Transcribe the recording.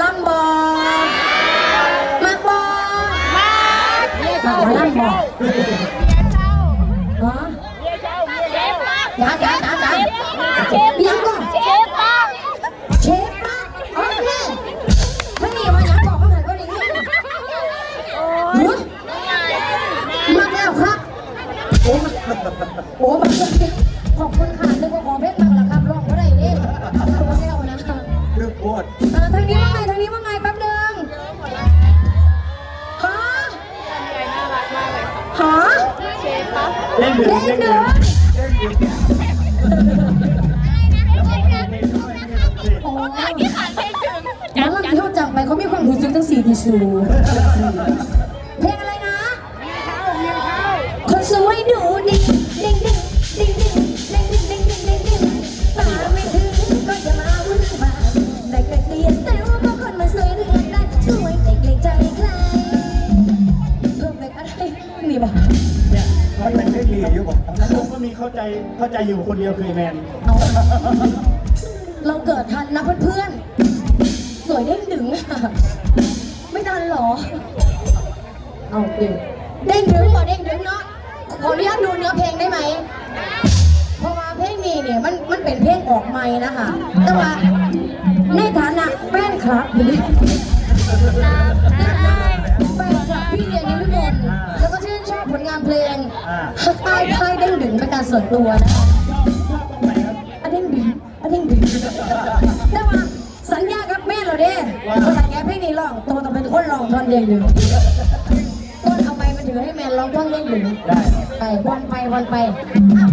ลำบอมักบอมักหมอลำบอฮะจ๋าจ๋าจ๋าจ๋ายังก่อนเชฟป้าโอเคท่านี่ว่ายังบอกเขาหน่อยว่าอย่างนี้ฮะมักแล้วครับ โอ้มาโอ้มาขอบคุณค่ะนึกว่าของเพชรมาแล้วครับร้องก็ได้เด้ตัวแก้วนะคะเรื่องโคตรเออทางนี้ว่า ฮะเล่นหนึ่งเล่นหนึ่งโอ้ยที่ขาดเพลงถึงแล้วเราเที่ยจังไปเขามีความรู้สึกตั้งสี่ดีสูเพลงอะไรนะคนสวยหนู พลงดีอยู่บอกแล้วผมก็มีเข้าใจเข้าใจอยู่คนเดียวคือแมนเอาเราเกิดทันนะเพื่อนๆ สวยเด้งดึงอะไม่ทันหรอ เอาเด้งเด้งดึงบ่เด้งดึงเนาะ ขออนุญาตดูเนื้อเพลงได้ไหม เพราะว่าเพลงนี้เนี่ยมันมันเป็นเพลงออกใหม่นะคะ แต่ว่าในฐานะแฟนคลับนี่แฟนคลับ พี่เดียนิพิมลแล้วก็ชื่นชอบผลงานเพลงฮักใต้พายเด้งดึงเป็นการส่วนตัวนะคะชอบตรงไหนครับอะเด้งดึงอะเด้งดึงแต่ว่าสัญญากับแม่เราเด้คนละแกเพลงนี้ร้องตัวต้องเป็นคนร้องท่อนเด้งดึงต้นเอาไปมาถือให้แมนร้องท่อนเด้งดึงได้ไปวันไปวันไปอ้าว